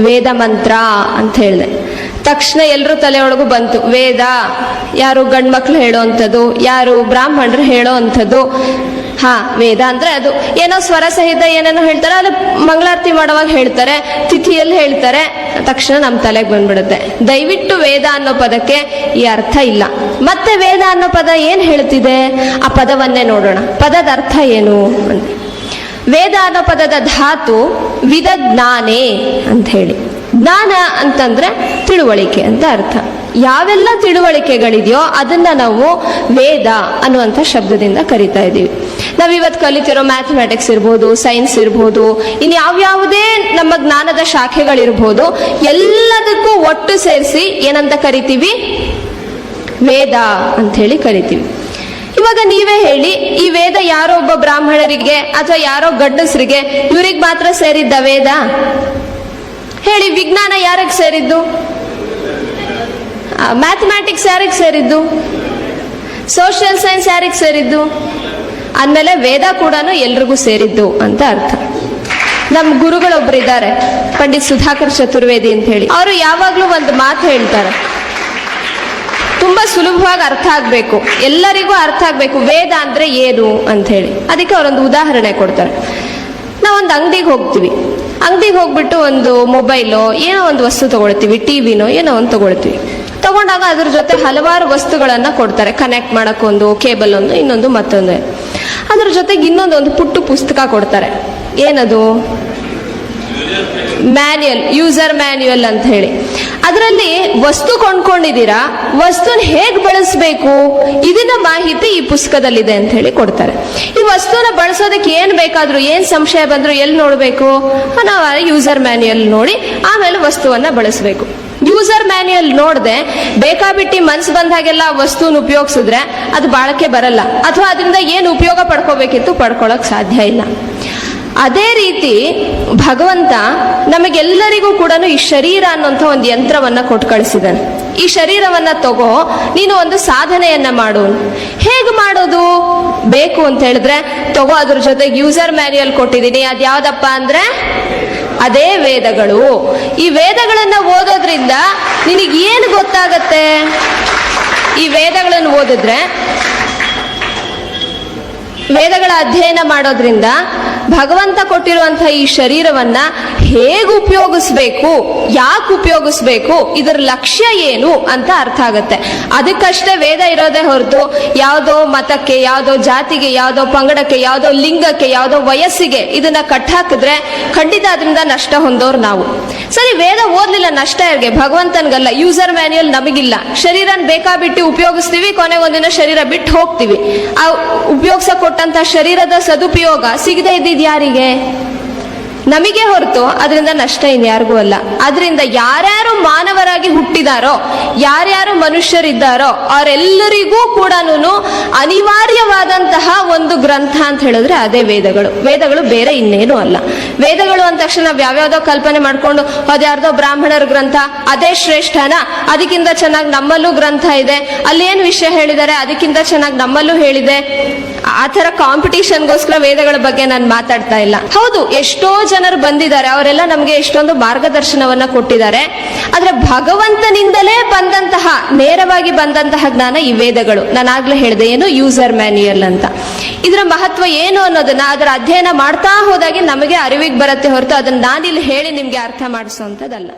ವೇದ ಮಂತ್ರ ಅಂತ ಹೇಳಿದೆ. ತಕ್ಷಣ ಎಲ್ಲರೂ ತಲೆಯೊಳಗೂ ಬಂತು. ವೇದ, ಯಾರು ಗಂಡ್ಮಕ್ಳು ಹೇಳೋ ಅಂಥದ್ದು ಯಾರು ಬ್ರಾಹ್ಮಣರು ಹೇಳೋ ಅಂಥದ್ದು ಹಾ, ವೇದ ಅಂದ್ರೆ ಅದು. ಏನೋ ಸ್ವರ ಸಹಿತ ಏನೇನೋ ಹೇಳ್ತಾರೆ, ಅದು ಮಂಗಳಾರತಿ ಮಾಡುವಾಗ ಹೇಳ್ತಾರೆ, ತಿಥಿಯಲ್ಲಿ ಹೇಳ್ತಾರೆ. ತಕ್ಷಣ ನಮ್ಮ ತಲೆಗೆ ಬಂದ್ಬಿಡುತ್ತೆ. ದಯವಿಟ್ಟು ವೇದ ಅನ್ನೋ ಪದಕ್ಕೆ ಈ ಅರ್ಥ ಇಲ್ಲ. ಮತ್ತೆ ವೇದ ಅನ್ನೋ ಪದ ಏನು ಹೇಳ್ತಿದೆ? ಆ ಪದವನ್ನೇ ನೋಡೋಣ. ಪದದ ಅರ್ಥ ಏನು? ಅಂತ ವೇದ ಪದದ ಧಾತು ವಿಧ ಜ್ಞಾನೇ ಅಂತ ಹೇಳಿ. ಜ್ಞಾನ ಅಂತಂದ್ರೆ ತಿಳುವಳಿಕೆ ಅಂತ ಅರ್ಥ. ಯಾವೆಲ್ಲ ತಿಳುವಳಿಕೆಗಳಿದೆಯೋ ಅದನ್ನ ನಾವು ವೇದ ಅನ್ನುವಂಥ ಶಬ್ದದಿಂದ ಕರಿತಾ ಇದ್ದೀವಿ. ನಾವು ಇವತ್ತು ಕಲಿತಿರೋ ಮ್ಯಾಥಮೆಟಿಕ್ಸ್ ಇರ್ಬೋದು ಸೈನ್ಸ್ ಇರ್ಬೋದು ಇನ್ನು ಯಾವ್ಯಾವುದೇ ನಮ್ಮ ಜ್ಞಾನದ ಶಾಖೆಗಳಿರ್ಬೋದು, ಎಲ್ಲದಕ್ಕೂ ಒಟ್ಟು ಸೇರಿಸಿ ಏನಂತ ಕರಿತೀವಿ? ವೇದ ಅಂತ ಹೇಳಿ ಕರಿತೀವಿ. ಇವಾಗ ನೀವೇ ಹೇಳಿ, ಈ ವೇದ ಯಾರೋ ಒಬ್ಬ ಬ್ರಾಹ್ಮಣರಿಗೆ ಅಥವಾ ಯಾರೋ ಗಂಡಸರಿಗೆ ಇವ್ರಿಗೆ ಮಾತ್ರ ಸೇರಿದ್ದ ವೇದ? ಹೇಳಿ, ವಿಜ್ಞಾನ ಯಾರಿಗೆ ಸೇರಿದ್ದು? ಮ್ಯಾಥಮ್ಯಾಟಿಕ್ಸ್ ಯಾರಿಗೆ ಸೇರಿದ್ದು? ಸೋಷಿಯಲ್ ಸೈನ್ಸ್ ಯಾರಿಗೆ ಸೇರಿದ್ದು? ಅಂದಮೇಲೆ ವೇದ ಕೂಡ ಎಲ್ರಿಗೂ ಸೇರಿದ್ದು ಅಂತ ಅರ್ಥ. ನಮ್ಮ ಗುರುಗಳೊಬ್ರು ಇದ್ದಾರೆ ಪಂಡಿತ್ ಸುಧಾಕರ್ ಚತುರ್ವೇದಿ ಅಂತ ಹೇಳಿ. ಅವರು ಯಾವಾಗ್ಲೂ ಒಂದು ಮಾತು ಹೇಳ್ತಾರೆ. ತುಂಬಾ ಸುಲಭವಾಗಿ ಅರ್ಥ ಆಗ್ಬೇಕು. ಎಲ್ಲರಿಗೂ ಅರ್ಥ ಆಗ್ಬೇಕು, ವೇದ ಅಂದ್ರೆ ಏನು ಅಂತ ಹೇಳಿ. ಅದಕ್ಕೆ ಅವರೊಂದು ಉದಾಹರಣೆ ಕೊಡ್ತಾರೆ. ನಾವೊಂದು ಅಂಗಡಿಗೆ ಹೋಗ್ತೀವಿ. ಅಂಗಡಿಗೆ ಹೋಗ್ಬಿಟ್ಟು ಒಂದು ಮೊಬೈಲು, ಏನೋ ಒಂದು ವಸ್ತು ತಗೊಳ್ತೀವಿ ಟಿವಿನೋ ಏನೋ ಒಂದು ತಗೊಳ್ತೀವಿ. ತಗೊಂಡಾಗ ಅದ್ರ ಜೊತೆ ಹಲವಾರು ವಸ್ತುಗಳನ್ನ ಕೊಡ್ತಾರೆ. ಕನೆಕ್ಟ್ ಮಾಡಕ್ಕೊಂದು ಕೇಬಲ್ ಒಂದು, ಇನ್ನೊಂದು ಮತ್ತೊಂದು. ಅದ್ರ ಜೊತೆಗೆ ಇನ್ನೊಂದು ಒಂದು ಪುಟ್ಟು ಪುಸ್ತಕ ಕೊಡ್ತಾರೆ. ಏನದು? ಮ್ಯಾನ್ಯಲ್, ಯೂಸರ್ ಮ್ಯಾನ್ಯಲ್ ಅಂತ ಹೇಳಿ. ಅದರಲ್ಲಿ ವಸ್ತು ಕೊಂಡ್ಕೊಂಡಿದ್ದೀರಾ? ವಸ್ತುನ ಹೇಗ್ ಬಳಸಬೇಕು? ಇದನ್ನ ಮಾಹಿತಿ ಈ ಪುಸ್ತಕದಲ್ಲಿದೆ ಅಂತ ಹೇಳಿ ಕೊಡ್ತಾರೆ. ಈ ವಸ್ತುನ ಬಳಸೋದಕ್ಕೆ ಏನ್ ಬೇಕಾದ್ರೂ, ಏನ್ ಸಂಶಯ ಬಂದ್ರು ಎಲ್ಲಿ ನೋಡ್ಬೇಕು? ನಾವು ಯೂಸರ್ ಮ್ಯಾನ್ಯಲ್ ನೋಡಿ ಆಮೇಲೆ ವಸ್ತುವನ್ನ ಬಳಸಬೇಕು. ಯೂಸರ್ ಮ್ಯಾನ್ಯಲ್ ನೋಡದೆ ಬೇಕಾಬಿಟ್ಟಿ ಮನ್ಸು ಬಂದಾಗೆಲ್ಲ ವಸ್ತುನ ಉಪಯೋಗಿಸಿದ್ರೆ ಅದು ಬಾಳಕೆ ಬರಲ್ಲ. ಅಥವಾ ಅದರಿಂದ ಏನು ಉಪಯೋಗ ಪಡ್ಕೋಬೇಕಿತ್ತು ಪಡ್ಕೊಳಕ್ ಸಾಧ್ಯ ಇಲ್ಲ. ಅದೇ ರೀತಿ ಭಗವಂತ ನಮಗೆಲ್ಲರಿಗೂ ಕೂಡ ಈ ಶರೀರ ಅನ್ನುವಂಥ ಒಂದು ಯಂತ್ರವನ್ನ ಕೊಟ್ಟು ಕಳಿಸಿದ್ದಾನೆ ಈ ಶರೀರವನ್ನ ತಗೋ, ನೀನು ಒಂದು ಸಾಧನೆಯನ್ನ ಮಾಡು. ಹೇಗೆ ಮಾಡೋದು? ಬೇಕು ಅಂತ ಹೇಳಿದ್ರೆ, ತಗೋ, ಅದ್ರ ಜೊತೆಗೆ ಯೂಸರ್ ಮ್ಯಾನ್ಯಲ್ ಕೊಟ್ಟಿದ್ದೀನಿ. ಅದ್ಯಾವ್ದಪ್ಪ ಅಂದ್ರೆ, ಅದೇ ವೇದಗಳು. ಈ ವೇದಗಳನ್ನ ಓದೋದ್ರಿಂದ ನಿನಗೆ ಏನು ಗೊತ್ತಾಗತ್ತೆ? ಈ ವೇದಗಳನ್ನು ಓದಿದ್ರೆ, ವೇದಗಳ ಅಧ್ಯಯನ ಮಾಡೋದ್ರಿಂದ ಭಗವಂತ ಕೊಟ್ಟಿರುವಂತಹ ಈ ಶರೀರವನ್ನ ಹೇಗೆ ಉಪಯೋಗಿಸ್ಬೇಕು, ಯಾಕೆ ಉಪಯೋಗಿಸ್ಬೇಕು, ಇದರ ಲಕ್ಷ್ಯ ಏನು ಅಂತ ಅರ್ಥ ಆಗುತ್ತೆ. ಅದಕ್ಕಷ್ಟೇ ವೇದ ಇರೋದೇ ಹೊರತು ಯಾವುದೋ ಮತಕ್ಕೆ, ಯಾವುದೋ ಜಾತಿಗೆ, ಯಾವುದೋ ಪಂಗಡಕ್ಕೆ, ಯಾವುದೋ ಲಿಂಗಕ್ಕೆ, ಯಾವುದೋ ವಯಸ್ಸಿಗೆ ಇದನ್ನ ಕಟ್ಟಾಕಿದ್ರೆ ಖಂಡಿತ ಅದರಿಂದ ನಷ್ಟ ಹೊಂದೋರು ನಾವು. ಸರಿ, ವೇದ ಓದ್ಲಿಲ್ಲ, ನಷ್ಟ ಯಾರಿಗೆ? ಭಗವಂತನ್ಗಲ್ಲ ಯೂಸರ್ ಮ್ಯಾನ್ಯಲ್ ನಮಗಿಲ್ಲ. ಶರೀರನ ಬೇಕಾಬಿಟ್ಟು ಉಪಯೋಗಿಸ್ತೀವಿ, ಕೊನೆಗೊಂದಿನ ಶರೀರ ಬಿಟ್ಟು ಹೋಗ್ತೀವಿ. ಆ ಉಪಯೋಗಿಸ ಕೊಟ್ಟಂತ ಶರೀರದ ಸದುಪಯೋಗ ಸಿಗದೆ ಇದ್ದಿದ್ ಯಾರಿಗೆ ನಮಗೆ ಹೊರತು ಅದರಿಂದ ನಷ್ಟ ಇನ್ಯಾರಿಗೂ ಅಲ್ಲ. ಅದರಿಂದ ಯಾರ್ಯಾರು ಮಾನವರಾಗಿ ಹುಟ್ಟಿದಾರೋ, ಯಾರ್ಯಾರು ಮನುಷ್ಯರಿದ್ದಾರೋ, ಅವರೆಲ್ಲರಿಗೂ ಕೂಡ ಅನಿವಾರ್ಯವಾದಂತಹ ಒಂದು ಗ್ರಂಥ ಅಂತ ಹೇಳಿದ್ರೆ ಅದೇ ವೇದಗಳು. ವೇದಗಳು ಬೇರೆ ಇನ್ನೇನು ಅಲ್ಲ. ವೇದಗಳು ಅಂದ ತಕ್ಷಣ ನಾವು ಯಾವ್ಯಾವ್ದೋ ಕಲ್ಪನೆ ಮಾಡ್ಕೊಂಡು ಅದ್ಯಾರ್ದೋ ಬ್ರಾಹ್ಮಣರ ಗ್ರಂಥ, ಅದೇ ಶ್ರೇಷ್ಠನ, ಅದಕ್ಕಿಂತ ಚೆನ್ನಾಗಿ ನಮ್ಮಲ್ಲೂ ಗ್ರಂಥ ಇದೆ. ಅಲ್ಲಿ ಏನು ವಿಷಯ ಹೇಳಿದ್ದಾರೆ? ಅದಕ್ಕಿಂತ ಚೆನ್ನಾಗಿ ನಮ್ಮಲ್ಲೂ ಹೇಳಿದೆ. ಆ ತರ ಕಾಂಪಿಟೇಷನ್ಗೋಸ್ಕರ ವೇದಗಳ ಬಗ್ಗೆ ನಾನು ಮಾತಾಡ್ತಾ ಇಲ್ಲ. ಹೌದು, ಎಷ್ಟೋ ಜನರು ಬಂದಿದ್ದಾರೆ, ಅವರೆಲ್ಲ ನಮಗೆ ಎಷ್ಟೊಂದು ಮಾರ್ಗದರ್ಶನವನ್ನ ಕೊಟ್ಟಿದ್ದಾರೆ. ಆದ್ರೆ ಭಗವಂತನಿಂದಲೇ ಬಂದಂತಹ, ನೇರವಾಗಿ ಬಂದಂತಹ ಜ್ಞಾನ ಈ ವೇದಗಳು. ನಾನು ಆಗ್ಲೇ ಹೇಳಿದೆ, ಏನು ಯೂಸರ್ ಮ್ಯಾನ್ಯಲ್ ಅಂತ. ಇದರ ಮಹತ್ವ ಏನು ಅನ್ನೋದನ್ನ ಅದರ ಅಧ್ಯಯನ ಮಾಡ್ತಾ ಹೋದಾಗೆ ನಮಗೆ ಅರಿವಿಗೆ ಬರುತ್ತೆ ಹೊರತು ಅದನ್ನ ನಾನಿಲ್ಲಿ ಹೇಳಿ ನಿಮ್ಗೆ ಅರ್ಥ ಮಾಡಿಸುವಂಥದ್ದಲ್ಲ